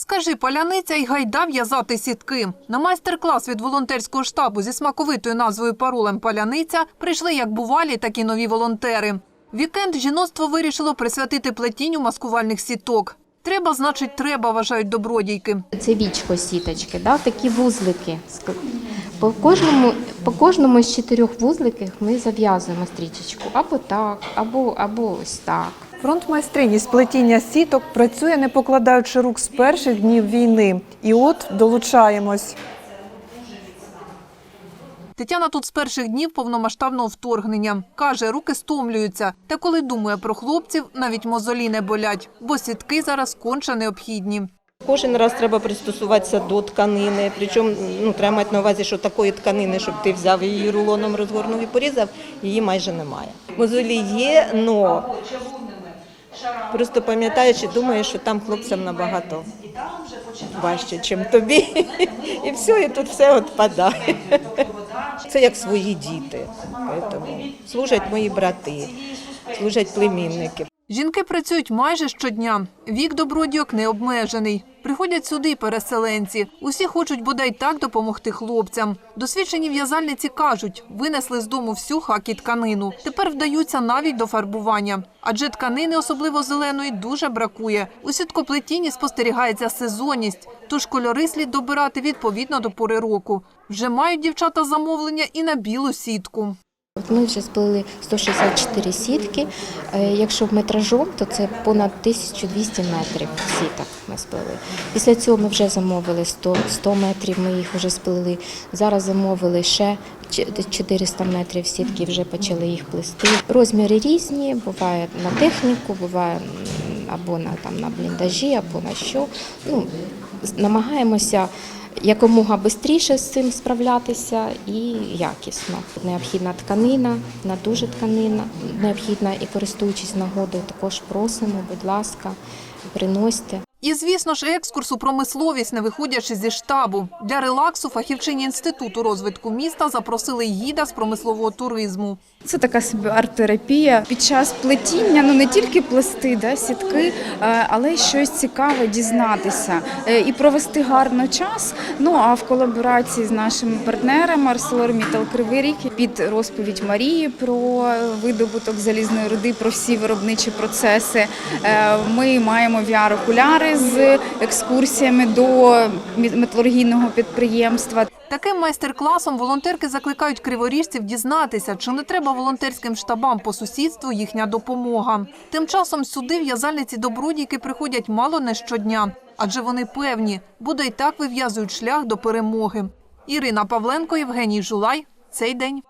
Скажи, паляниця й гайда в'язати сітки. На майстер-клас від волонтерського штабу зі смаковитою назвою паролем Паляниця прийшли як бувалі, так і нові волонтери. Вікенд жіноцтво вирішило присвятити плетінню маскувальних сіток. Треба, значить, треба, вважають добродійки. Це вічко сіточки, да? такі вузлики. По кожному, по кожному з чотирьох вузликів ми зав'язуємо стрічечку або так, або, або ось так. Фронт майстрині з плетіння сіток працює, не покладаючи рук з перших днів війни. І от долучаємось. Тетяна тут з перших днів повномасштабного вторгнення. Каже, руки стомлюються. Та коли думає про хлопців, навіть мозолі не болять, бо сітки зараз конче необхідні. Кожен раз треба пристосуватися до тканини. Причому ну, треба мати на увазі, що такої тканини, щоб ти взяв її рулоном, розгорнув і порізав, її майже немає. Мозолі є, але просто пам'ятаючи, думаю, що там хлопцям набагато важче, ніж тобі. І все, і тут все відпадає. Це як свої діти. Тому служать мої брати, служать племінники. Жінки працюють майже щодня. Вік добродійок не обмежений. Приходять сюди переселенці. Усі хочуть бодай так допомогти хлопцям. Досвідчені в'язальниці кажуть, винесли з дому всю хакі тканину. Тепер вдаються навіть до фарбування. Адже тканини, особливо зеленої, дуже бракує. У сіткоплетінні спостерігається сезонність, тож кольори слід добирати відповідно до пори року. Вже мають дівчата замовлення і на білу сітку. Ми вже сплели 164 сітки. Е, Якщо метражом, то це понад 1200 метрів сіток ми сплели. Після цього ми вже замовили 100, 100 метрів, ми їх вже сплели. Зараз замовили ще 400 метрів сітки, вже почали їх плести. Розміри різні, буває на техніку, буває або на, там, на бліндажі, або на що. Ну, намагаємося якомога швидше з цим справлятися і якісно. Необхідна тканина, на дуже тканина необхідна і користуючись нагодою, також просимо, будь ласка, приносьте. І, звісно ж, екскурс у промисловість, не виходячи зі штабу. Для релаксу фахівчині Інституту розвитку міста запросили гіда з промислового туризму. Це така собі арт-терапія. Під час плетіння ну не тільки плести да, сітки, е, але щось цікаве дізнатися е, і провести гарно час. Ну а в колаборації з нашими партнерами ArcelorMittal Кривий Ріг під розповідь Марії про видобуток залізної руди, про всі виробничі процеси. е, Ми маємо VR-окуляри з екскурсіями до металургійного підприємства. Таким майстер-класом волонтерки закликають криворіжців дізнатися, чи не треба волонтерським штабам по сусідству їхня допомога. Тим часом сюди в'язальниці добродійки приходять мало не щодня, адже вони певні, буде й так вив'язують шлях до перемоги. Ірина Павленко, Євгеній Жулай. Цей день.